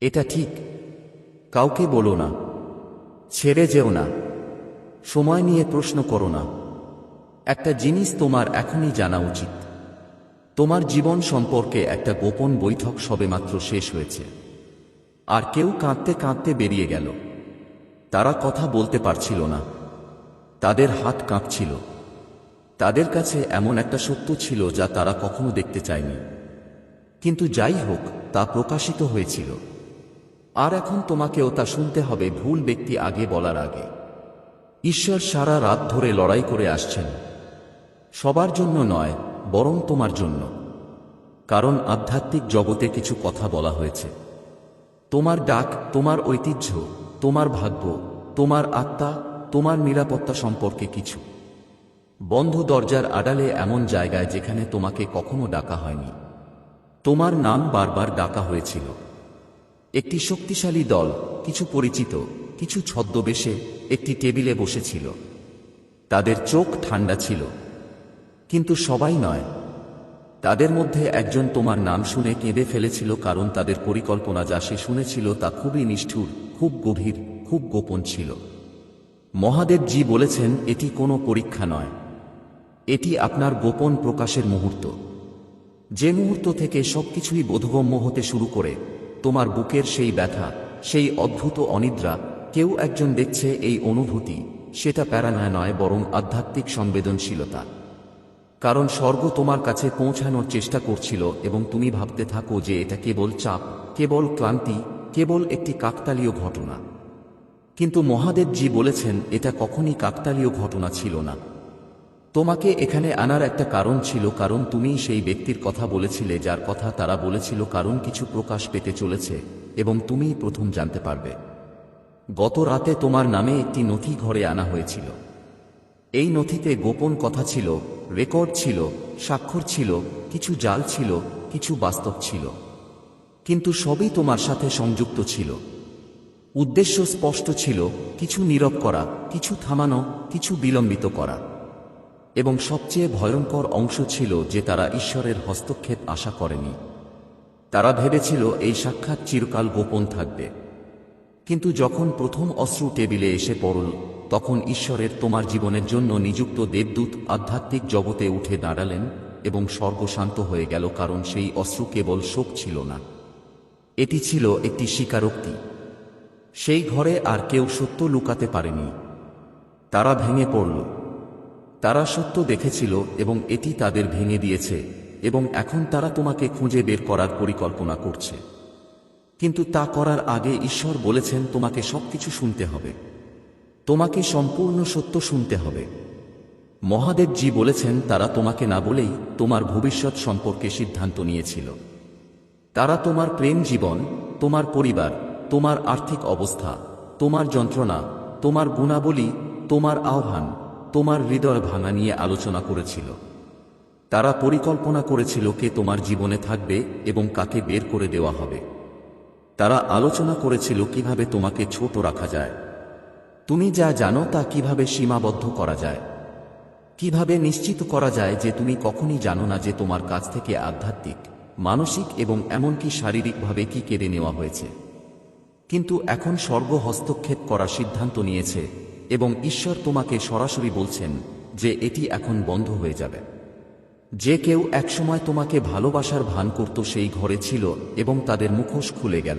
এটা ঠিক। কাউকে বলো না। ছেড়ে যেও না। সময় নিয়ে প্রশ্ন করো না। একটা জিনিস তোমার এখনই জানা উচিত। তোমার জীবন সম্পর্কে একটা গোপন বৈঠক সবেমাত্র শেষ হয়েছে। আর কেউ কাঁদতে কাঁদতে বেরিয়ে গেল। তারা কথা বলতে পারছিল না। তাদের হাত কাঁপছিল। তাদের কাছে এমন একটা সত্য ছিল যা তারা কখনো দেখতে চায়নি। কিন্তু যাই হোক, তা প্রকাশিত হয়েছিল। আর এখন তোমাকেও তা শুনতে হবে ভুল ব্যক্তি আগে বলার আগে। ঈশ্বর সারা রাত ধরে লড়াই করে আসছেন। সবার জন্য নয়, বরং তোমার জন্য। কারণ আধ্যাত্মিক জগতে কিছু কথা বলা হয়েছে। তোমার ডাক, তোমার ঐতিহ্য, তোমার ভাগ্য, তোমার আত্মা, তোমার নিরাপত্তা সম্পর্কে কিছু। বন্ধ দরজার আড়ালে এমন জায়গায় যেখানে তোমাকে কখনো ডাকা হয়নি। তোমার নাম বারবার ডাকা হয়েছিল। একটি শক্তিশালী দল, কিছু পরিচিত, কিছু ছদ্মবেশে একটি টেবিলে বসেছিল। তাদের চোখ ঠান্ডা ছিল। কিন্তু সবাই নয়। তাদের মধ্যে একজন তোমার নাম শুনে কেঁদে ফেলেছিল কারণ তাদের পরিকল্পনা যা সে শুনেছিল তা খুবই নিষ্ঠুর, খুব গভীর, খুব গোপন ছিল। মহাদেবজি বলেছেন, এটি কোনো পরীক্ষা নয়। এটি আপনার গোপন প্রকাশের মুহূর্ত। যে মুহূর্ত থেকে সবকিছুই বোধগম্য হতে শুরু করে তোমার বুকের সেই ব্যথা, সেই অদ্ভুত অনিদ্রা, কেউ একজন দেখছে এই অনুভূতি, সেটা প্যারানায় নয় বরং আধ্যাত্মিক সংবেদনশীলতা। কারণ স্বর্গ তোমার কাছে পৌঁছানোর চেষ্টা করছিল এবং তুমি ভাবতে থাকো যে এটা কেবল চাপ, কেবল ক্লান্তি, কেবল একটি কাকতালীয় ঘটনা। কিন্তু মহাদেবজি বলেছেন, এটা কখনই কাকতালীয় ঘটনা ছিল না। তোমাকে এখানে আনার একটা কারণ ছিল, কারণ তুমি সেই ব্যক্তির কথা বলেছিলে, যার কথা তারা বলেছিল, কারণ কিছু প্রকাশ পেতে চলেছে, এবং তুমিই প্রথম জানতে পারবে। গত রাতে তোমার নামে একটি নথি ঘরে আনা হয়েছিল। এই নথিতে গোপন কথা ছিল, রেকর্ড ছিল, স্বাক্ষর ছিল, কিছু জাল ছিল, কিছু বাস্তব ছিল। কিন্তু সবই তোমার সাথে সংযুক্ত ছিল। উদ্দেশ্য স্পষ্ট ছিল, কিছু নীরব করা, কিছু থামানো, কিছু বিলম্বিত করা। এবং সবচেয়ে ভয়ঙ্কর অংশ ছিল যে তারা ঈশ্বরের হস্তক্ষেপ আশা করেনি। তারা ভেবেছিল এই সাক্ষাৎ চিরকাল গোপন থাকবে। কিন্তু যখন প্রথম অশ্রু টেবিলে এসে পড়ল, তখন ঈশ্বরের তোমার জীবনের জন্য নিযুক্ত দেবদূত আধ্যাত্মিক জগতে উঠে দাঁড়ালেন এবং স্বর্গ শান্ত হয়ে গেল কারণ সেই অশ্রু কেবল শোক ছিল না। এটি ছিল একটি স্বীকারোক্তি। সেই ঘরে আর কেউ সত্য লুকাতে পারেনি। তারা ভেঙে পড়ল। তারা সত্য দেখেছিল এবং এটি তাদের ভেঙে দিয়েছে, এবং এখন তারা তোমাকে খুঁজে বের করার পরিকল্পনা করছে। কিন্তু তা করার আগে ঈশ্বর বলেছেন তোমাকে সবকিছু শুনতে হবে। তোমাকে সম্পূর্ণ সত্য শুনতে হবে। মহাদেবজি বলেছেন তারা তোমাকে না বলেই তোমার ভবিষ্যৎ সম্পর্কে সিদ্ধান্ত নিয়েছিল। তারা তোমার প্রেম জীবন, তোমার পরিবার, তোমার আর্থিক অবস্থা, তোমার যন্ত্রণা, তোমার গুণাবলী, তোমার আহ্বান তোমার হৃদয় ভাঙা নিয়ে আলোচনা করেছিল। তারা পরিকল্পনা করেছিল কে তোমার জীবনে থাকবে এবং কাকে বের করে দেওয়া হবে। তারা আলোচনা করেছিল কীভাবে তোমাকে ছোট রাখা যায়। তুমি যা জানো তা কীভাবে সীমাবদ্ধ করা যায়। কীভাবে নিশ্চিত করা যায় যে তুমি কখনই জানো না যে তোমার কাছ থেকে আধ্যাত্মিক, মানসিক এবং এমনকি শারীরিকভাবে কি কেড়ে নেওয়া হয়েছে। কিন্তু এখন স্বর্গ হস্তক্ষেপ করার সিদ্ধান্ত নিয়েছে এবং ঈশ্বর তোমাকে সরাসরি বলছেন যে এটি এখন বন্ধ হয়ে যাবে। যে কেউ একসময় তোমাকে ভালোবাসার ভান করত সেই ঘরে ছিল এবং তাদের মুখোশ খুলে গেল।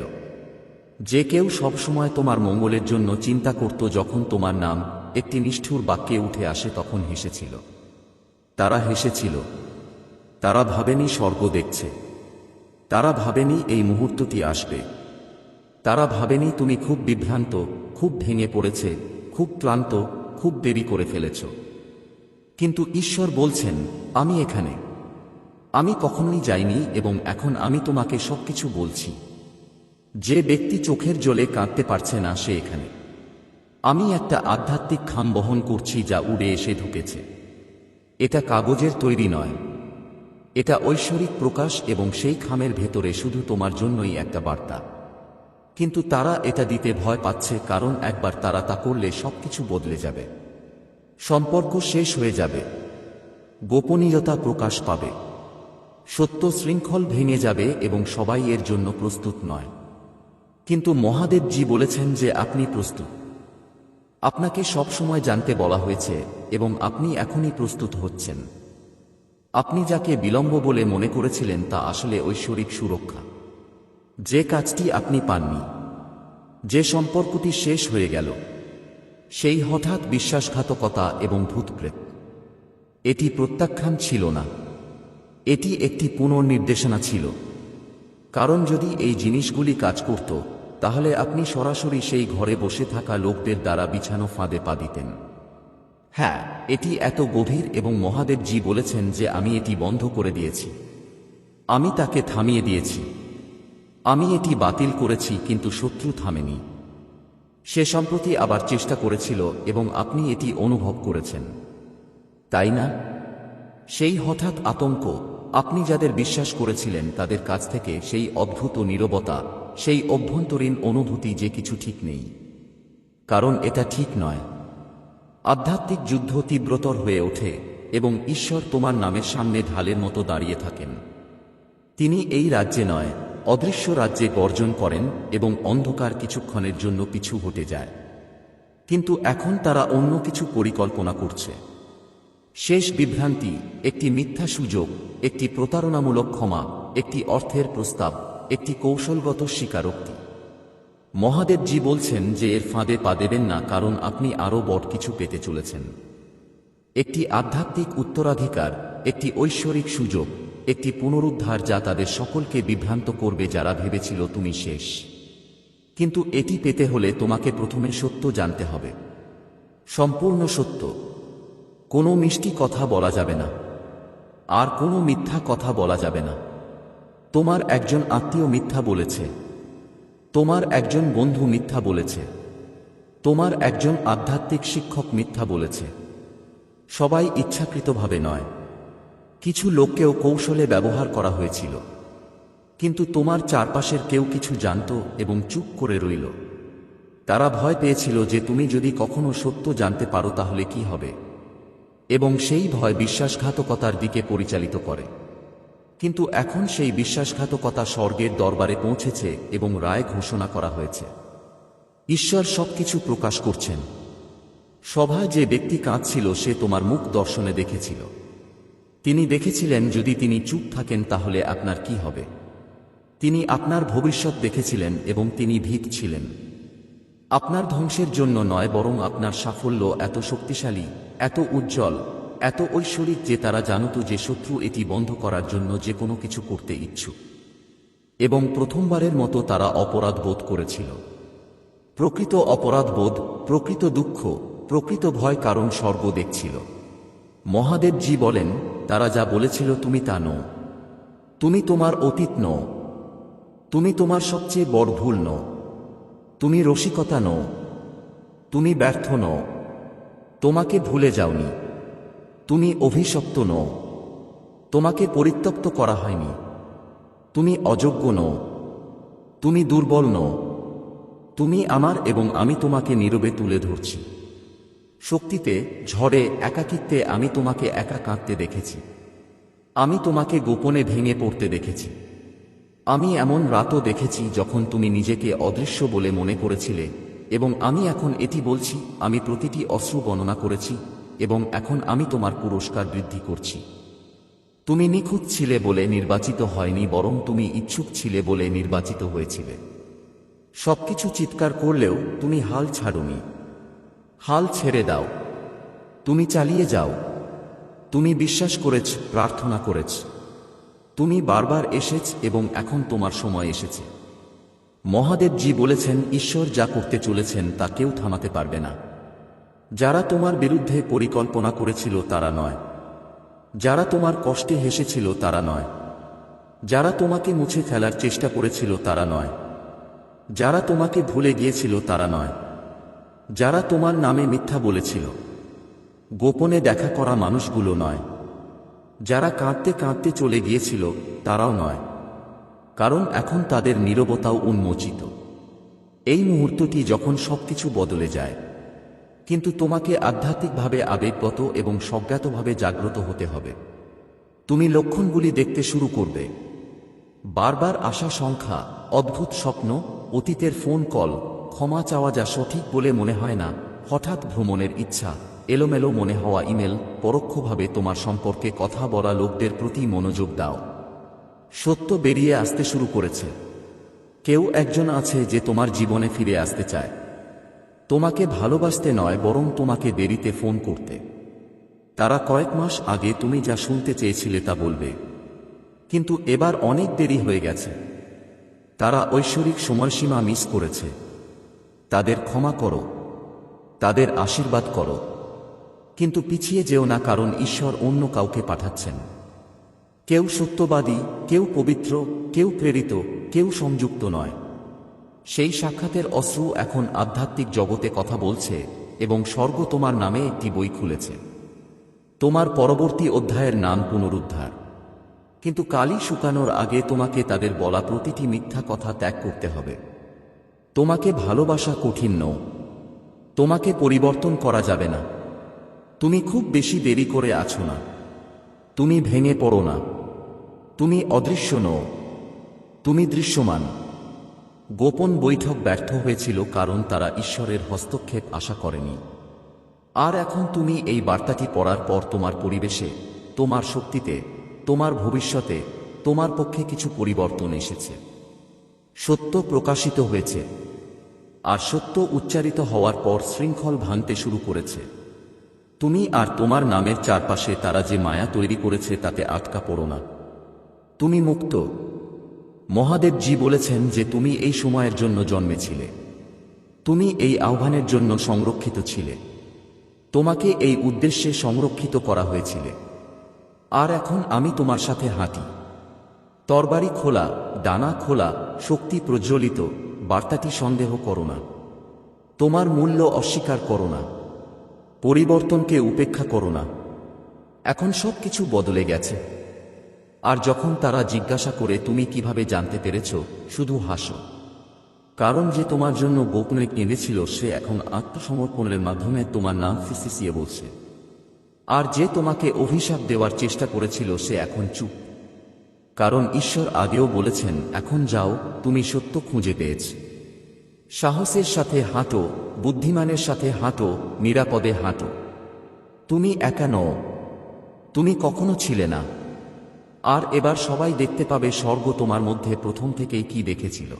যে কেউ সবসময় তোমার মঙ্গলের জন্য চিন্তা করত যখন তোমার নাম একটি নিষ্ঠুর বাক্যে উঠে আসে তখন হেসেছিল। তারা হেসেছিল, তারা ভাবেনি স্বর্গ দেখছে। তারা ভাবেনি এই মুহূর্তটি আসবে। তারা ভাবেনি তুমি খুব বিভ্রান্ত, খুব ভেঙে পড়েছে খুব ক্লান্ত, খুব দেরি করে ফেলেছ। কিন্তু ঈশ্বর বলছেন, আমি এখানে। আমি কখনোই যাইনি এবং এখন আমি তোমাকে সবকিছু বলছি। যে ব্যক্তি চোখের জলে কাঁদতে পারছে না, সে এখানে। আমি একটা আধ্যাত্মিক খাম বহন করছি যা উড়ে এসে ঢুকেছে। এটা কাগজের তৈরি নয়। এটা ঐশ্বরিক প্রকাশ এবং সেই খামের ভেতরে শুধু তোমার জন্যই একটা বার্তা। কিন্তু তারা এটা দিতে ভয় পাচ্ছে কারণ একবার তারা তা করলে সবকিছু বদলে যাবে। সম্পর্ক শেষ হয়ে যাবে। গোপনীয়তা প্রকাশ পাবে। সত্য শৃঙ্খল ভেঙে যাবে এবং সবাই এর জন্য প্রস্তুত নয়। কিন্তু মহাদেবজি বলেছেন যে আপনি প্রস্তুত। আপনাকে সব সময় জানতে বলা হয়েছে এবং আপনি এখনই প্রস্তুত হচ্ছেন। আপনি যাকে বিলম্ব বলে মনে করেছিলেন তা আসলে ঐশ্বরিক সুরক্ষা। যে কাজটি আপনি পাননি, যে সম্পর্কটি শেষ হয়ে গেল, সেই হঠাৎ বিশ্বাসঘাতকতা এবং ভূতপ্রেত। এটি প্রত্যাখ্যান ছিল না। এটি একটি পুনর্নির্দেশনা ছিল। কারণ যদি এই জিনিসগুলি কাজ করত, তাহলে আপনি সরাসরি সেই ঘরে বসে থাকা লোকদের দ্বারা বিছানো ফাঁদে পা দিতেন। হ্যাঁ এটি এত গভীর এবং মহাদেবজি বলেছেন যে আমি এটি বন্ধ করে দিয়েছি। আমি তাকে থামিয়ে দিয়েছি। আমি এটি বাতিল করেছি, কিন্তু শত্রু থামেনি। সে সম্প্রতি আবার চেষ্টা করেছিল এবং আপনি এটি অনুভব করেছেন। তাই না? সেই হঠাৎ আতঙ্ক, আপনি যাদের বিশ্বাস করেছিলেন তাদের কাছ থেকে সেই অদ্ভুত নীরবতা, সেই অভ্যন্তরীণ অনুভূতি যে কিছু ঠিক নেই। কারণ এটা ঠিক নয়। আধ্যাত্মিক যুদ্ধ তীব্রতর হয়ে ওঠে এবং ঈশ্বর তোমার নামের সামনে ঢালের মতো দাঁড়িয়ে থাকেন। তিনি এই রাজ্যে নয় অদৃশ্য রাজ্যে গর্জন করেন এবং অন্ধকার কিছুক্ষণের জন্য পিছু হটে যায়। কিন্তু এখন তারা অন্য কিছু পরিকল্পনা করছে। শেষ বিভ্রান্তি, একটি মিথ্যা সুযোগ, একটি প্রতারণামূলক ক্ষমা, একটি অর্থের প্রস্তাব, একটি কৌশলগত স্বীকারোক্তি। মহাদেবজি বলছেন যে এর ফাঁদে পা দেবেন না, কারণ আপনি আরও বড় কিছু পেতে চলেছেন। একটি আধ্যাত্মিক উত্তরাধিকার, একটি ঐশ্বরিক সুযোগ একটি পুনরুদ্ধার যা তাদের সকলকে বিভ্রান্ত করবে যারা ভেবেছিল তুমি শেষ। কিন্তু এটি পেতে হলে তোমাকে প্রথমে সত্য জানতে হবে। সম্পূর্ণ সত্য। কোনো মিষ্টি কথা বলা যাবে না। আর কোনো মিথ্যা কথা বলা যাবে না। তোমার একজন আত্মীয় মিথ্যা বলেছে। তোমার একজন বন্ধু মিথ্যা বলেছে। তোমার একজন আধ্যাত্মিক শিক্ষক মিথ্যা বলেছে। সবাই ইচ্ছাকৃতভাবে নয়। কিছু লোককেও কৌশলে ব্যবহার করা হয়েছিল। কিন্তু তোমার চারপাশের কেউ কিছু জানত এবং চুপ করে রইল। তারা ভয় পেয়েছিল যে তুমি যদি কখনো সত্য জানতে পারো তাহলে কি হবে। এবং সেই ভয় বিশ্বাসঘাতকতার দিকে পরিচালিত করে। কিন্তু এখন সেই বিশ্বাসঘাতকতা স্বর্গের দরবারে পৌঁছেছে এবং রায় ঘোষণা করা হয়েছে। ঈশ্বর সবকিছু প্রকাশ করছেন। সভায় যে ব্যক্তি কাঁদছিল সে তোমার মুখ দর্শনে দেখেছিল। তিনি দেখেছিলেন যদি তিনি চুপ থাকেন তাহলে আপনার কি হবে। তিনি আপনার ভবিষ্যৎ দেখেছিলেন এবং তিনি ভীত ছিলেন। আপনার ধ্বংসের জন্য নয়, বরং আপনার সাফল্য এত শক্তিশালী, এত উজ্জ্বল, এত ঐশ্বরিক যে তারা জানত যে শত্রু এটি বন্ধ করার জন্য যে কোনো কিছু করতে ইচ্ছুক। এবং প্রথমবারের মতো তারা অপরাধ বোধ করেছিল। প্রকৃত অপরাধবোধ প্রকৃত দুঃখ, প্রকৃত ভয় কারণ স্বর্গ দেখছিল। মহাদেবজি বলেন তারা যা বলেছিল তুমি তা নও। তুমি তোমার অতীত নও। তুমি তোমার সবচেয়ে বড় ভুল নও। তুমি রসিকতা নও। তুমি ব্যর্থ নও। তোমাকে ভুলে যাওনি। তুমি অভিশপ্ত নও। তোমাকে পরিত্যক্ত করা হয়নি। তুমি অযোগ্য নও। তুমি দুর্বল নও। তুমি আমার এবং আমি তোমাকে নীরবে তুলে ধরছি। শক্তিতে, ঝড়ে, একাকিত্বে আমি তোমাকে একা কাঁদতে দেখেছি। আমি তোমাকে গোপনে ভেঙে পড়তে দেখেছি। আমি এমন রাতও দেখেছি যখন তুমি নিজেকে অদৃশ্য বলে মনে করেছিলে এবং আমি এখন এটি বলছি, আমি প্রতিটি অশ্রু গণনা করেছি এবং এখন আমি তোমার পুরস্কার বৃদ্ধি করছি। তুমি নিখুঁত ছিলে বলে নির্বাচিত হয়নি বরং তুমি ইচ্ছুক ছিলে বলে নির্বাচিত হয়েছিলে। সবকিছু চিৎকার করলেও তুমি হাল ছাড়োনি। হাল ছেড়ে দাও। তুমি চালিয়ে যাও। তুমি বিশ্বাস করেছ, প্রার্থনা করেছ। তুমি বারবার এসেছ এবং এখন তোমার সময় এসেছে। মহাদেবজি বলেছেন, ঈশ্বর যা করতে চলেছেন তা কেউ থামাতে পারবে না। যারা তোমার বিরুদ্ধে পরিকল্পনা করেছিল তারা নয়। যারা তোমার কষ্টে হেসেছিল তারা নয়। যারা তোমাকে মুছে ফেলার চেষ্টা করেছিল তারা নয়। যারা তোমাকে ভুলে গিয়েছিল তারা নয়। যারা তোমার নামে মিথ্যা বলেছিল। গোপনে দেখা করা মানুষগুলো নয়। যারা কাঁদতে কাঁদতে চলে গিয়েছিল, তারাও নয়। কারণ এখন তাদের নীরবতাও উন্মোচিত। এই মুহূর্তটি যখন সবকিছু বদলে যায়, কিন্তু তোমাকে আধ্যাত্মিকভাবে আবেগগত এবং স্বজ্ঞাতভাবে জাগ্রত হতে হবে। তুমি লক্ষণগুলি দেখতে শুরু করবে। বারবার আসা সংখ্যা, অদ্ভুত স্বপ্ন, অতীতের ফোন কল ক্ষমা চাওয়া যা সঠিক বলে মনে হয় না, হঠাৎ ভ্রমণের ইচ্ছা, এলোমেলো মনে হওয়া ইমেল, পরোক্ষভাবে তোমার সম্পর্কে কথা বলা লোকদের প্রতি মনোযোগ দাও। সত্য বেরিয়ে আসতে শুরু করেছে। কেউ একজন আছে যে তোমার জীবনে ফিরে আসতে চায়। তোমাকে ভালোবাসতে নয়, বরং তোমাকে দেরিতে ফোন করতে। তারা কয়েক মাস আগে তুমি যা শুনতে চেয়েছিলে তা বলবে। কিন্তু এবার অনেক দেরি হয়ে গেছে। তারা ঐশ্বরিক সময়সীমা মিস করেছে। তাদের ক্ষমা করো, তাদের আশীর্বাদ করো। কিন্তু পিছিয়ে যেও না কারণ ঈশ্বর অন্য কাউকে পাঠাচ্ছেন। কেউ সত্যবাদী, কেউ পবিত্র, কেউ প্রেরিত, কেউ সংযুক্ত নয়। সেই সাক্ষাতের অশ্রু এখন আধ্যাত্মিক জগতে কথা বলছে এবং স্বর্গ তোমার নামে একটি বই খুলেছে। তোমার পরবর্তী অধ্যায়ের নাম পুনরুদ্ধার। কিন্তু কালি শুকানোর আগে তোমাকে তাদের বলা প্রতিটি মিথ্যা কথা ত্যাগ করতে হবে। তোমাকে ভালোবাসা কঠিন নও। তোমাকে পরিবর্তন করা যাবে না। তুমি খুব বেশি দেরি করে আছো না। তুমি ভেঙে পড়ো না। তুমি অদৃশ্য নও। তুমি দৃশ্যমান। গোপন বৈঠক ব্যর্থ হয়েছিল কারণ তারা ঈশ্বরের হস্তক্ষেপ আশা করেনি। আর এখন তুমি এই বার্তাটি পড়ার পর তোমার পরিবেশে, তোমার শক্তিতে, তোমার ভবিষ্যতে, তোমার পক্ষে কিছু পরিবর্তন এসেছে। সত্য প্রকাশিত হয়েছে। আর সত্য উচ্চারিত হওয়ার পর শৃঙ্খল ভাঙতে শুরু করেছে। তুমি আর তোমার নামের চারপাশে তারা যে মায়া তৈরি করেছে তাতে আটকা পড়ো না। তুমি মুক্ত। মহাদেবজি বলেছেন যে তুমি এই সময়ের জন্য জন্মেছিলে। তুমি এই আহ্বানের জন্য সংরক্ষিত ছিলে। তোমাকে এই উদ্দেশ্যে সংরক্ষিত করা হয়েছিলে। আর এখন আমি তোমার সাথে হাঁটি। তরবারি খোলা, ডানা খোলা, শক্তি প্রজ্বলিত বার্তাটি সন্দেহ করো না। তোমার মূল্য অস্বীকার করো না। পরিবর্তনকে উপেক্ষা করো না। এখন সব কিছু বদলে গেছে। আর যখন তারা জিজ্ঞাসা করে তুমি কীভাবে জানতে পেরেছ, শুধু হাসো। কারণ যে তোমার জন্য গোপনে কেঁদেছিল সে এখন আত্মসমর্পণের মাধ্যমে তোমার নাম ফিসিসিয়ে বলছে। আর যে তোমাকে অভিশাপ দেওয়ার চেষ্টা করেছিল, সে এখন চুপ। কারণ ঈশ্বর আগেও বলেছেন, এখন যাও, তুমি সত্য খুঁজে পেয়েছ। সাহসের সাথে হাঁটো, বুদ্ধিমানের সাথে হাঁটো, নিরাপদে হাঁটো। তুমি একা নও। তুমি কখনো ছিলে না। আর এবার সবাই দেখতে পাবে স্বর্গ তোমার মধ্যে প্রথম থেকেই কি দেখেছিল।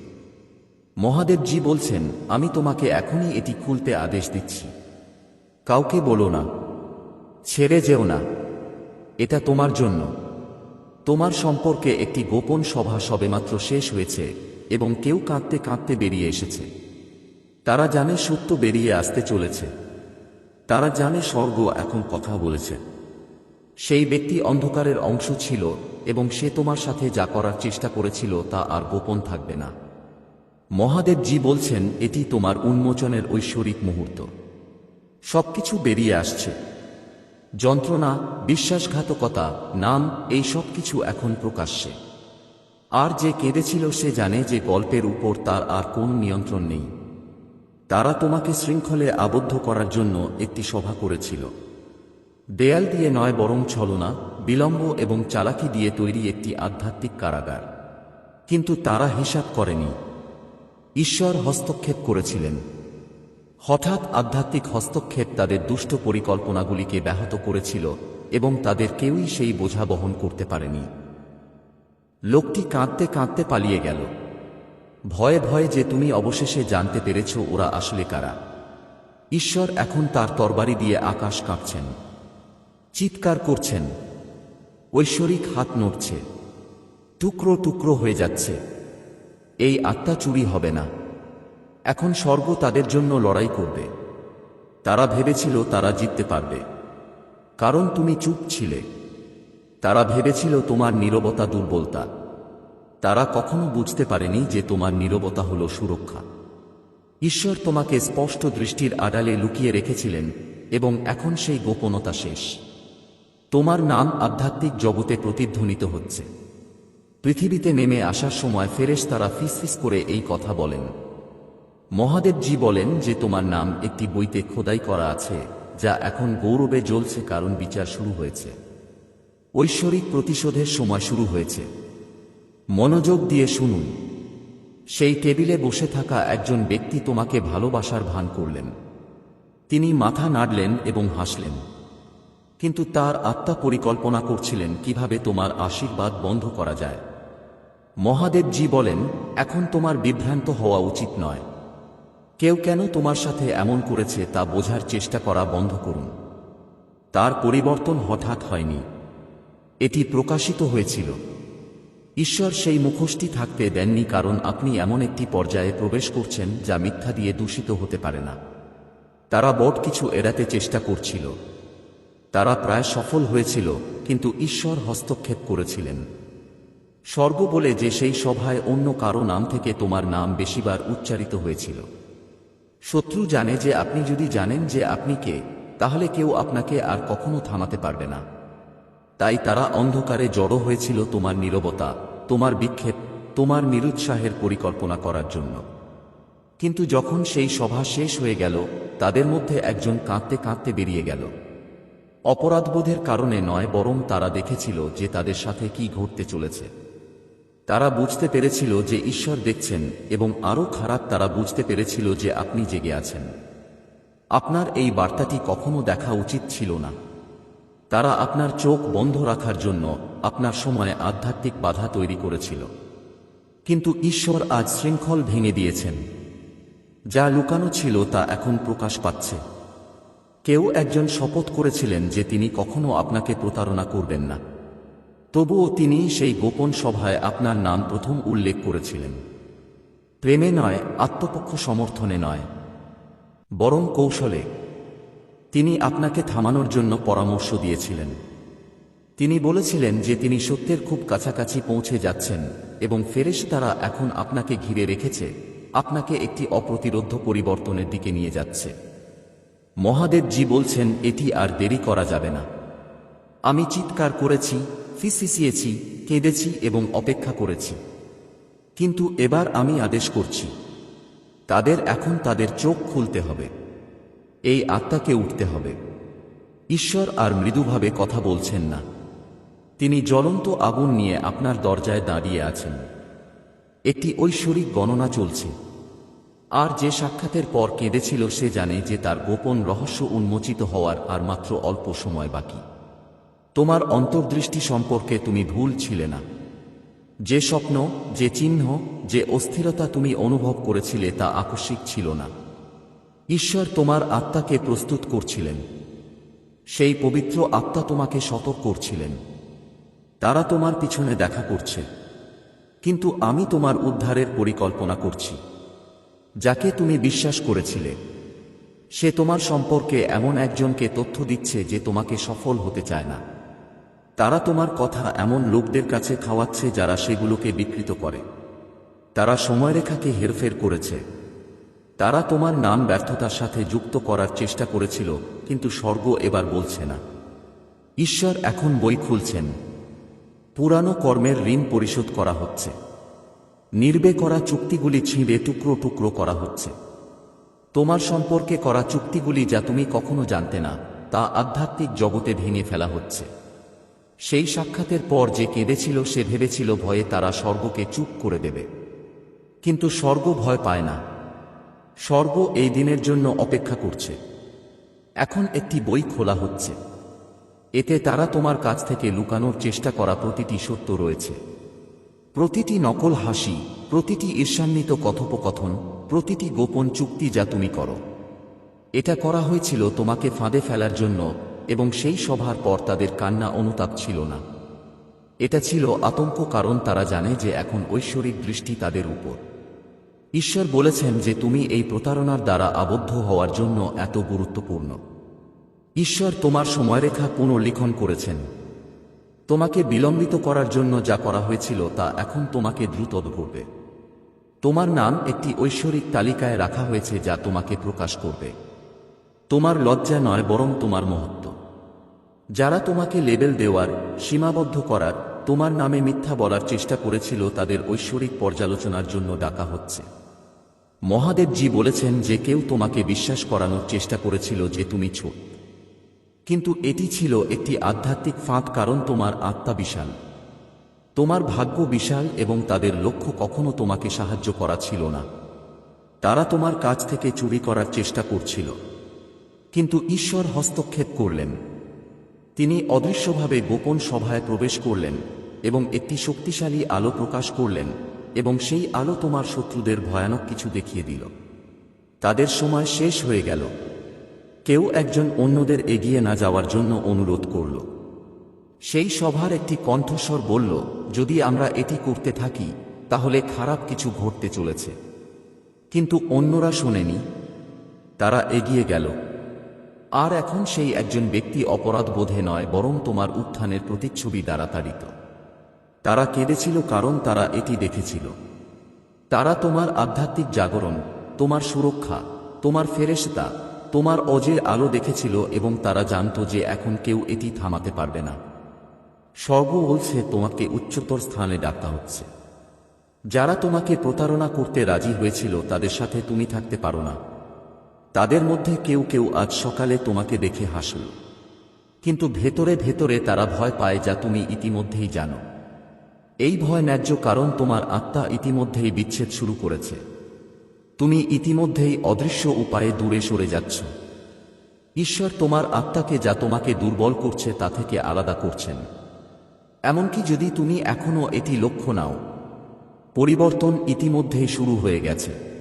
মহাদেবজি বলছেন, আমি তোমাকে এখনই এটি খুলতে আদেশ দিচ্ছি। কাউকে বলো না। ছেড়ে যেও না। এটা তোমার জন্য। তোমার সম্পর্কে একটি গোপন সভা সবেমাত্র শেষ হয়েছে এবং কেউ কাঁদতে কাঁদতে বেরিয়ে এসেছে। তারা জানে সত্য বেরিয়ে আসতে চলেছে। তারা জানে স্বর্গ এখন কথা বলেছে। সেই ব্যক্তি অন্ধকারের অংশ ছিল এবং সে তোমার সাথে যা করার চেষ্টা করেছিল তা আর গোপন থাকবে না। মহাদেবজি বলছেন, এটি তোমার উন্মোচনের ঐশ্বরিক মুহূর্ত। সবকিছু বেরিয়ে আসছে। যন্ত্রণা, বিশ্বাসঘাতকতা, নাম, এই সব কিছু এখন প্রকাশ্যে। আর যে কেঁদেছিল সে জানে যে গল্পের উপর তার আর কোন নিয়ন্ত্রণ নেই। তারা তোমাকে শৃঙ্খলে আবদ্ধ করার জন্য একটি সভা করেছিল। দেয়াল দিয়ে নয় বরং ছলনা, বিলম্ব এবং চালাকি দিয়ে তৈরি একটি আধ্যাত্মিক কারাগার। কিন্তু তারা হিসাব করেনি। ঈশ্বর হস্তক্ষেপ করেছিলেন। হঠাৎ আধ্যাত্মিক হস্তক্ষেপ তাদের দুষ্ট পরিকল্পনাগুলিকে ব্যাহত করেছিল এবং তাদের কেউই সেই বোঝা বহন করতে পারেনি। লোকটি কাঁদতে কাঁদতে পালিয়ে গেল। ভয়ে ভয়ে যে তুমি অবশেষে জানতে পেরেছ ওরা আসলে কারা। ঈশ্বর এখন তার তরবারি দিয়ে আকাশ কাঁপছেন। চিৎকার করছেন। ঐশ্বরিক হাত নড়ছে। টুকরো টুকরো হয়ে যাচ্ছে। এই আত্মা চুরি হবে না। এখন স্বর্গ তাদের জন্য লড়াই করবে। তারা ভেবেছিল তারা জিততে পারবে। কারণ তুমি চুপ ছিলে। তারা ভেবেছিল তোমার নীরবতা দুর্বলতা। তারা কখনো বুঝতে পারেনি যে তোমার নীরবতা হল সুরক্ষা। ঈশ্বর তোমাকে স্পষ্ট দৃষ্টির আড়ালে লুকিয়ে রেখেছিলেন এবং এখন সেই গোপনতা শেষ। তোমার নাম আধ্যাত্মিক জগতে প্রতিধ্বনিত হচ্ছে। পৃথিবীতে নেমে আসার সময় ফেরেশ তারা ফিসফিস করে এই কথা বলেন। মহাদেবজি বলেন যে তোমার নাম একটি বইতে খোদাই করা আছে, যা এখন গৌরবে জ্বলছে কারণ বিচার শুরু হয়েছে। ঐশ্বরিক প্রতিশোধের সময় শুরু হয়েছে। মনোযোগ দিয়ে শুনুন। সেই টেবিলে বসে থাকা একজন ব্যক্তি তোমাকে ভালোবাসার ভান করলেন। তিনি মাথা নাড়লেন এবং হাসলেন। কিন্তু তার আত্মা পরিকল্পনা করছিলেন কীভাবে তোমার আশীর্বাদ বন্ধ করা যায়। মহাদেবজি বলেন, এখন তোমার বিভ্রান্ত হওয়া উচিত নয়। কেউ কেন তোমার সাথে এমন করেছে তা বোঝার চেষ্টা করা বন্ধ করুন। তার পরিবর্তন হঠাৎ হয়নি। এটি প্রকাশিত হয়েছিল। ঈশ্বর সেই মুখোশটি থাকতে দেননি কারণ আপনি এমন একটি পর্যায়ে প্রবেশ করছেন যা মিথ্যা দিয়ে দূষিত হতে পারে না। তারা বট কিছু এড়াতে চেষ্টা করছিল। তারা প্রায় সফল হয়েছিল, কিন্তু ঈশ্বর হস্তক্ষেপ করেছিলেন। স্বর্গ বলে যে সেই সভায় অন্য কারও নাম থেকে তোমার নাম বেশিবার উচ্চারিত হয়েছিল। শত্রু জানে যে আপনি যদি জানেন যে আপনি কে, তাহলে কেউ আপনাকে আর কখনো থামাতে পারবে না। তাই তারা অন্ধকারে জড়ো হয়েছিল তোমার নীরবতা, তোমার বিক্ষেপ, তোমার নিরুৎসাহের পরিকল্পনা করার জন্য। কিন্তু যখন সেই সভা শেষ হয়ে গেল, তাদের মধ্যে একজন কাঁদতে কাঁদতে বেরিয়ে গেল। অপরাধবোধের কারণে নয় বরং তারা দেখেছিল যে তাদের সাথে কি ঘটতে চলেছে। তারা বুঝতে পেরেছিল যে ঈশ্বর দেখছেন এবং আরও খারাপ তারা বুঝতে পেরেছিল যে আপনি জেগে আছেন। আপনার এই বার্তাটি কখনো দেখা উচিত ছিল না। তারা আপনার চোখ বন্ধ রাখার জন্য আপনার সময়ে আধ্যাত্মিক বাধা তৈরি করেছিল। কিন্তু ঈশ্বর আজ শৃঙ্খল ভেঙে দিয়েছেন। যা লুকানো ছিল তা এখন প্রকাশ পাচ্ছে। কেউ একজন শপথ করেছিলেন যে তিনি কখনো আপনাকে প্রতারণা করবেন না। তবুও তিনি সেই গোপন সভায় আপনার নাম প্রথম উল্লেখ করেছিলেন। প্রেমে নয়, আত্মপক্ষ সমর্থনে নয়, বরং কৌশলে। তিনি আপনাকে থামানোর জন্য পরামর্শ দিয়েছিলেন। তিনি বলেছিলেন যে তিনি সত্যের খুব কাছাকাছি পৌঁছে যাচ্ছেন এবং ফেরেশ তারা এখন আপনাকে ঘিরে রেখেছে, আপনাকে একটি অপ্রতিরোধ পরিবর্তনের দিকে নিয়ে যাচ্ছে। মহাদেবজি বলছেন, এটি আর দেরি করা যাবে না। আমি চিৎকার করেছি ফিসফিসিয়েছি, কেঁদেছি এবং অপেক্ষা করেছি। কিন্তু এবার আমি আদেশ করছি, তাদের এখন তাদের চোখ খুলতে হবে। এই আত্মাকে উঠতে হবে। ঈশ্বর আর মৃদুভাবে কথা বলছেন না। তিনি জ্বলন্ত আগুন নিয়ে আপনার দরজায় দাঁড়িয়ে আছেন। একটি ঐশ্বরিক গণনা চলছে। আর যে সাক্ষাতের পর কেঁদেছিল সে জানে যে তার গোপন রহস্য উন্মোচিত হওয়ার আর মাত্র অল্প সময় বাকি। তোমার অন্তর্দৃষ্টি সম্পর্কে তুমি ভুল ছিলে না। যে স্বপ্ন, যে চিহ্ন, যে অস্থিরতা তুমি অনুভব করেছিলে তা আকস্মিক ছিল না। ঈশ্বর তোমার আত্মাকে প্রস্তুত করছিলেন। সেই পবিত্র আত্মা তোমাকে সতর্ক করছিলেন। তারা তোমার পিছনে দেখা করছে। কিন্তু আমি তোমার উদ্ধারের পরিকল্পনা করছি। যাকে তুমি বিশ্বাস করেছিলে। সে তোমার সম্পর্কে এমন একজনকে তথ্য দিচ্ছে যে তোমাকে সফল হতে চায় না। তারা তোমার কথা এমন লোকদের কাছে খাওয়াচ্ছে যারা সেগুলোকে বিকৃত করে। তারা সময়রেখাকে হেরফের করেছে। তারা তোমার নাম ব্যর্থতার সাথে যুক্ত করার চেষ্টা করেছিল, কিন্তু স্বর্গ এবার বলছে না। ঈশ্বর এখন বই খুলছেন। পুরানো কর্মের ঋণ পরিশোধ করা হচ্ছে। নির্বে করা চুক্তিগুলি ছিঁড়ে টুকরো টুকরো করা হচ্ছে। তোমার সম্পর্কে করা চুক্তিগুলি যা তুমি কখনো জানতে না, তা আধ্যাত্মিক জগতে ভেঙে ফেলা হচ্ছে। সেই সাক্ষাতের পর যে কেঁদেছিল সে ভেবেছিল ভয়ে তারা স্বর্গকে চুপ করে দেবে। কিন্তু স্বর্গ ভয় পায় না। স্বর্গ এই দিনের জন্য অপেক্ষা করছে। এখন একটি বই খোলা হচ্ছে। এতে তারা তোমার কাছ থেকে লুকানোর চেষ্টা করা প্রতিটি সত্য রয়েছে। প্রতিটি নকল হাসি, প্রতিটি ঈর্ষান্বিত কথোপকথন, প্রতিটি গোপন চুক্তি যা তুমি করো। এটা করা হয়েছিল তোমাকে ফাঁদে ফেলার জন্য এবং সেই সভার পর তাদের কান্না অনুতাপ ছিল না। এটা ছিল আতঙ্ক কারণ তারা জানে যে এখন ঐশ্বরিক দৃষ্টি তাদের উপর। ঈশ্বর বলেছেন যে তুমি এই প্রতারণার দ্বারা আবদ্ধ হওয়ার জন্য এত গুরুত্বপূর্ণ। ঈশ্বর তোমার সময়রেখা পুনর্লিখন করেছেন। তোমাকে বিলম্বিত করার জন্য যা করা হয়েছিল তা এখন তোমাকে দ্রুত করবে তোমার নাম একটি ঐশ্বরিক তালিকায় রাখা হয়েছে যা তোমাকে প্রকাশ করবে। তোমার লজ্জা নয় বরং তোমার মহত্ব। যারা তোমাকে লেবেল দেওয়ার, সীমাবদ্ধ করার, তোমার নামে মিথ্যা বলার চেষ্টা করেছিল তাদের ঐশ্বরিক পর্যালোচনার জন্য ডাকা হচ্ছে। মহাদেবজি বলেছেন যে কেউ তোমাকে বিশ্বাস করানোর চেষ্টা করেছিল যে তুমি ছোট। কিন্তু এটি ছিল একটি আধ্যাত্মিক ফাঁদ কারণ তোমার আত্মা বিশাল। তোমার ভাগ্য বিশাল এবং তাদের লক্ষ্য কখনো তোমাকে সাহায্য করা ছিল না। তারা তোমার কাছ থেকে চুরি করার চেষ্টা করছিল। কিন্তু ঈশ্বর হস্তক্ষেপ করলেন। তিনি অদৃশ্যভাবে গোপন সভায় প্রবেশ করলেন এবং একটি শক্তিশালী আলো প্রকাশ করলেন এবং সেই আলো তোমার শত্রুদের ভয়ানক কিছু দেখিয়ে দিল। তাদের সময় শেষ হয়ে গেল। কেউ একজন অন্যদের এগিয়ে না যাওয়ার জন্য অনুরোধ করল। সেই সভার একটি কণ্ঠস্বর বলল, যদি আমরা এটি করতে থাকি, তাহলে খারাপ কিছু ঘটতে চলেছে। কিন্তু অন্যরা শোনেনি। তারা এগিয়ে গেল। আর এখন সেই একজন ব্যক্তি অপরাধ বোধে নয়, বরং তোমার উত্থানের প্রতিচ্ছবি দ্বারা তাড়িত। তারা কেঁদেছিল কারণ তারা এটি দেখেছিল। তারা তোমার আধ্যাত্মিক জাগরণ, তোমার সুরক্ষা, তোমার ফেরেশতা, তোমার অজের আলো দেখেছিল এবং তারা জানত যে এখন কেউ এটি থামাতে পারবে না। স্বর্গ বলছে, তোমাকে উচ্চতর স্থানে ডাকা হচ্ছে। যারা তোমাকে প্রতারণা করতে রাজি হয়েছিল, তাদের সাথে তুমি থাকতে পারো না। তাদের মধ্যে কেউ কেউ আজ সকালে তোমাকে দেখে হাসল। কিন্তু ভেতরে ভেতরে তারা ভয় পায় যা তুমি ইতিমধ্যেই জানো। এই ভয় ন্যায্য কারণ তোমার আত্মা ইতিমধ্যেই বিচ্ছেদ শুরু করেছে। তুমি ইতিমধ্যেই অদৃশ্য উপায়ে দূরে সরে যাচ্ছ। ঈশ্বর তোমার আত্মাকে যা তোমাকে দুর্বল করছে তা থেকে আলাদা করছেন। এমনকি যদি তুমি এখনও এটি লক্ষ্য নাও, পরিবর্তন ইতিমধ্যেই শুরু হয়ে গেছে।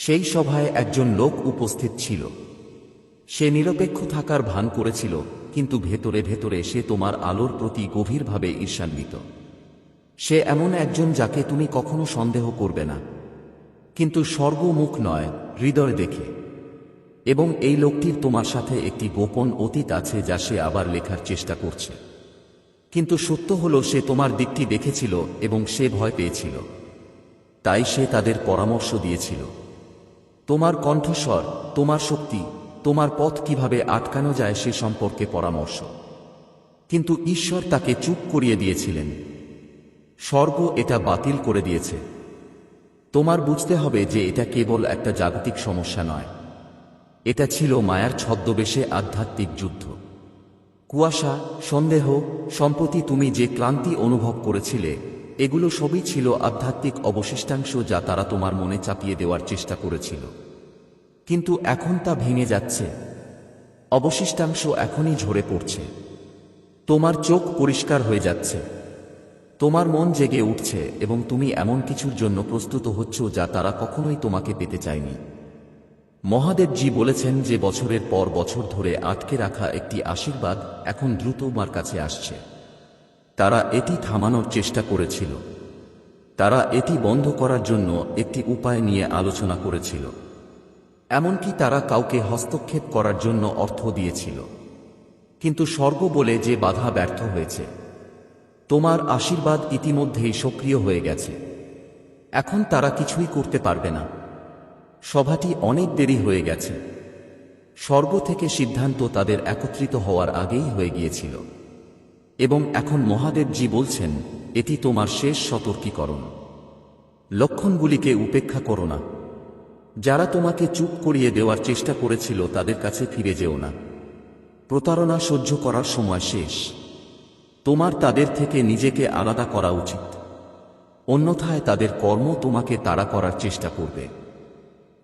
সেই সভায় একজন লোক উপস্থিত ছিল। সে নিরপেক্ষ থাকার ভান করেছিল, কিন্তু ভেতরে ভেতরে সে তোমার আলোর প্রতি গভীরভাবে ঈর্ষান্বিত। সে এমন একজন যাকে তুমি কখনো সন্দেহ করবে না। কিন্তু স্বর্গমুখ নয়, হৃদয় দেখে। এবং এই লোকটির তোমার সাথে একটি গোপন অতীত আছে যা সে আবার লেখার চেষ্টা করছে। কিন্তু সত্য হল সে তোমার দিকটি দেখেছিল এবং সে ভয় পেয়েছিল। তাই সে তাদের পরামর্শ দিয়েছিল। তোমার কণ্ঠস্বর, তোমার শক্তি, তোমার পথ কীভাবে আটকানো যায় সে সম্পর্কে পরামর্শ। কিন্তু ঈশ্বর তাকে চুপ করিয়ে দিয়েছিলেন। স্বর্গ এটা বাতিল করে দিয়েছে। তোমার বুঝতে হবে যে এটা কেবল একটা জাগতিক সমস্যা নয়। এটা ছিল মায়ার ছদ্মবেশে আধ্যাত্মিক যুদ্ধ। কুয়াশা, সন্দেহ, সম্প্রতি তুমি যে ক্লান্তি অনুভব করেছিলে এগুলো সবই ছিল আধ্যাত্মিক অবশিষ্টাংশ যা তারা তোমার মনে চাপিয়ে দেওয়ার চেষ্টা করেছিল। কিন্তু এখন তা ভেঙে যাচ্ছে। অবশিষ্টাংশ এখনই ঝরে পড়ছে। তোমার চোখ পরিষ্কার হয়ে যাচ্ছে। তোমার মন জেগে উঠছে এবং তুমি এমন কিছুর জন্য প্রস্তুত হচ্ছ যা তারা কখনোই তোমাকে পেতে চায়নি। মহাদেবজি বলেছেন যে বছরের পর বছর ধরে আটকে রাখা একটি আশীর্বাদ এখন দ্রুত তোমার কাছে আসছে। তারা এটি থামানোর চেষ্টা করেছিল। তারা এটি বন্ধ করার জন্য একটি উপায় নিয়ে আলোচনা করেছিল। এমনকি তারা কাউকে হস্তক্ষেপ করার জন্য অর্থ দিয়েছিল। কিন্তু স্বর্গ বলে যে বাধা ব্যর্থ হয়েছে, তোমার আশীর্বাদ ইতিমধ্যেই সক্রিয় হয়ে গেছে। এখন তারা কিছুই করতে পারবে না। সভাটি অনেক দেরি হয়ে গেছে। স্বর্গ থেকে সিদ্ধান্ত তাদের একত্রিত হওয়ার আগেই হয়ে গিয়েছিল। এবং এখন মহাদেবজি বলছেন, এটি তোমার শেষ সতর্কীকরণ। লক্ষণগুলিকে উপেক্ষা করো না। যারা তোমাকে চুপ করিয়ে দেওয়ার চেষ্টা করেছিল তাদের কাছে ফিরে যেও না। প্রতারণা সহ্য করার সময় শেষ। তোমার তাদের থেকে নিজেকে আলাদা করা উচিত। অন্যথায় তাদের কর্ম তোমাকে তাড়া করার চেষ্টা করবে।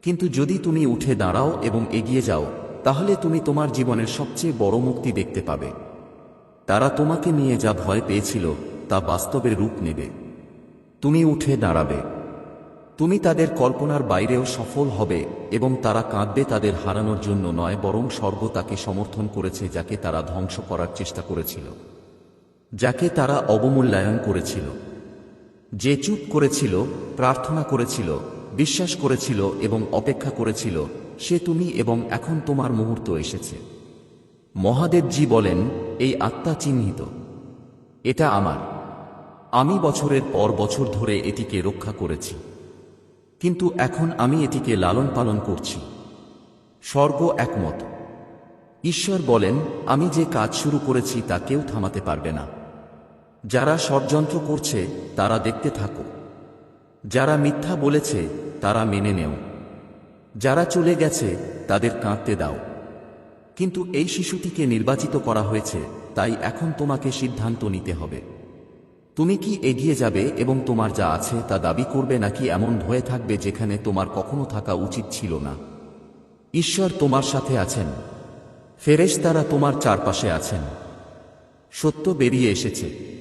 কিন্তু যদি তুমি উঠে দাঁড়াও এবং এগিয়ে যাও, তাহলে তুমি তোমার জীবনের সবচেয়ে বড় মুক্তি দেখতে পাবে। তারা তোমাকে নিয়ে যা ভয় পেয়েছিল, তা বাস্তবে রূপ নেবে। তুমি উঠে দাঁড়াবে। তুমি তাদের কল্পনার বাইরেও সফল হবে এবং তারা কাঁদবে তাদের হারানোর জন্য নয়, বরং স্বর্গ তাকে সমর্থন করেছে যাকে তারা ধ্বংস করার চেষ্টা করেছিল, যাকে তারা অবমূল্যায়ন করেছিল। যে চুপ করেছিল, প্রার্থনা করেছিল, বিশ্বাস করেছিল এবং অপেক্ষা করেছিল, সে তুমি এবং এখন তোমার মুহূর্ত এসেছে। মহাদেবজি বলেন, এই আত্মা চিহ্নিত। এটা আমার। আমি বছরের পর বছর ধরে এটিকে রক্ষা করেছি। কিন্তু এখন আমি এটিকে লালন পালন করছি। স্বর্গ একমত। ঈশ্বর বলেন, আমি যে কাজ শুরু করেছি তা কেউ থামাতে পারবে না। যারা ষড়যন্ত্র করছে, তারা দেখতে থাকো। যারা মিথ্যা বলেছে, তারা মেনে নেও। যারা চলে গেছে, তাদের কাঁদতে দাও। কিন্তু এই শিশুটিকে নির্বাচিত করা হয়েছে, তাই এখন তোমাকে সিদ্ধান্ত নিতে হবে। তুমি কি এগিয়ে যাবে এবং তোমার যা আছে তা দাবি করবে নাকি এমন ভয়ে থাকবে যেখানে তোমার কখনো থাকা উচিত ছিল না? ঈশ্বর তোমার সাথে আছেন। ফেরেশতারা তোমার চারপাশে আছেন। সত্য বেরিয়ে এসেছে।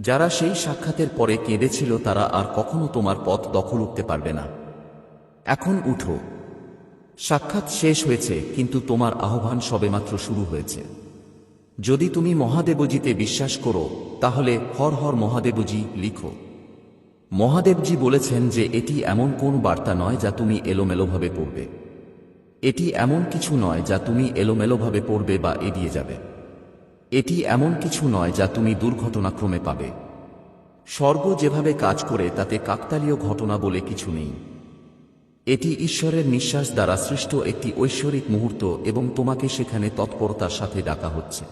যারা সেই সাক্ষাতের পরে কেঁদেছিল তারা আর কখনো তোমার পথ দখল উঠতে পারবে না। এখন উঠো। সাক্ষাৎ শেষ হয়েছে, কিন্তু তোমার আহ্বান সবেমাত্র শুরু হয়েছে। যদি তুমি মহাদেবজিতে বিশ্বাস করো, তাহলে হর হর মহাদেবজি লিখো। মহাদেবজি বলেছেন যে এটি এমন কোন বার্তা নয় যা তুমি এলোমেলোভাবে পড়বে। এটি এমন কিছু নয় যা তুমি এলোমেলোভাবে পড়বে বা এড়িয়ে যাবে। এটি এমন কিছু নয় যা তুমি দুর্ঘটনাক্রমে পাবে। স্বর্গ যেভাবে কাজ করে, তাতে কাকতালীয় ঘটনা বলে কিছু নেই। এটি ঈশ্বরের নিঃশ্বাস দ্বারা সৃষ্ট একটি ঐশ্বরিক মুহূর্ত এবং তোমাকে সেখানে তৎপরতার সাথে ডাকা হচ্ছে।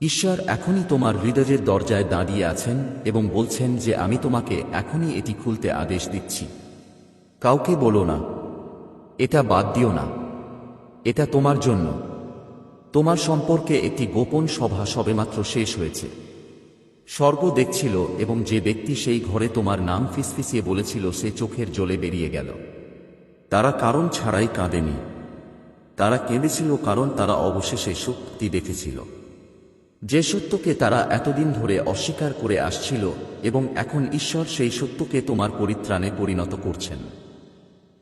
ঈশ্বর এখনই তোমার হৃদয়ের দরজায় দাঁড়িয়ে আছেন এবং বলছেন যে আমি তোমাকে এখনই এটি খুলতে আদেশ দিচ্ছি। কাউকে বলো না। এটা বাদ দিও না। এটা তোমার জন্য। তোমার সম্পর্কে একটি গোপন সভা সবেমাত্র শেষ হয়েছে। স্বর্গ দেখছিল এবং যে ব্যক্তি সেই ঘরে তোমার নাম ফিসফিসিয়ে বলেছিল সে চোখের জলে বেরিয়ে গেল। তারা কারণ ছাড়াই কাঁদেনি। তারা কেঁদেছিল কারণ তারা অবশেষে সত্যি দেখেছিল। যে সত্যকে তারা এতদিন ধরে অস্বীকার করে আসছিল এবং এখন ঈশ্বর সেই সত্যকে তোমার পরিত্রাণে পরিণত করছেন।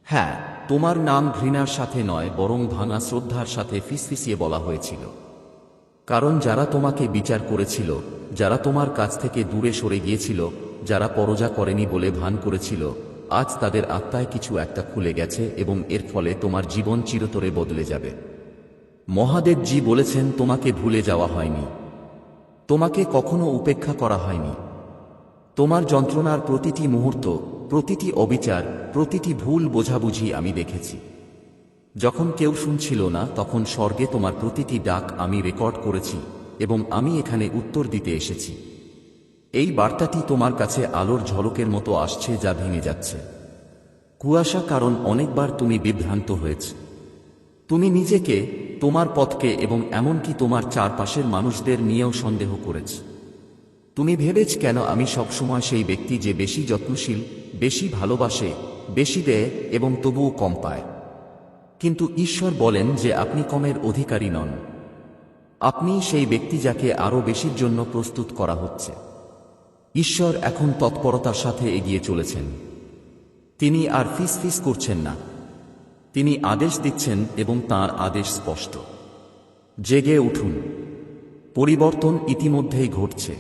হ্যাঁ তোমার নাম ঘৃণার সাথে নয়, বরং ভাঙা শ্রদ্ধার সাথে ফিসফিসিয়ে বলা হয়েছিল। কারণ যারা তোমাকে বিচার করেছিল, যারা তোমার কাছ থেকে দূরে সরে গিয়েছিল, যারা পরজা করেনি বলে ভান করেছিল আজ তাদের আত্মায় কিছু একটা খুলে গেছে এবং এর ফলে তোমার জীবন চিরতরে বদলে যাবে। মহাদেবজি বলেছেন, তোমাকে ভুলে যাওয়া হয়নি। তোমাকে কখনো উপেক্ষা করা হয়নি। তোমার যন্ত্রণার প্রতিটি মুহূর্ত, প্রতিটি অবিচার, প্রতিটি ভুল বোঝাবুঝি আমি দেখেছি। যখন কেউ শুনছিল না, তখন স্বর্গে তোমার প্রতিটি ডাক আমি রেকর্ড করেছি এবং আমি এখানে উত্তর দিতে এসেছি। এই বার্তাটি তোমার কাছে আলোর ঝলকের মতো আসছে যা ভেঙে যাচ্ছে। কুয়াশা কারণ অনেকবার তুমি বিভ্রান্ত হয়েছ। তুমি নিজেকে, তোমার পথকে এবং এমনকি তোমার চারপাশের মানুষদের নিয়েও সন্দেহ করেছ। তুমি ভেবেছ কেন আমি সবসময় সেই ব্যক্তি যে বেশি যত্নশীল, বেশি ভালোবাসে, বেশি দেয় এবং তবুও কম পায়। কিন্তু ঈশ্বর বলেন যে আপনি কমের অধিকারী নন। আপনি সেই ব্যক্তি যাকে আরও বেশির জন্য প্রস্তুত করা হচ্ছে। ঈশ্বর এখন তৎপরতার সাথে এগিয়ে চলেছেন। তিনি আর ফিস ফিস করছেন না। তিনি আদেশ দিচ্ছেন এবং তার আদেশ স্পষ্ট। জেগে উঠুন। পরিবর্তন ইতিমধ্যেই ঘটছে।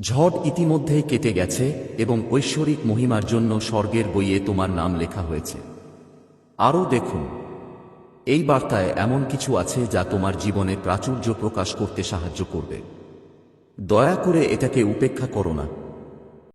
ঝড় ইতিমধ্যেই কেটে গেছে এবং ঐশ্বরিক মহিমার জন্য স্বর্গের বইয়ে তোমার নাম লেখা হয়েছে। আরও দেখুন। এই বার্তায় এমন কিছু আছে যা তোমার জীবনে প্রাচুর্য প্রকাশ করতে সাহায্য করবে। দয়া করে এটাকে উপেক্ষা করো না।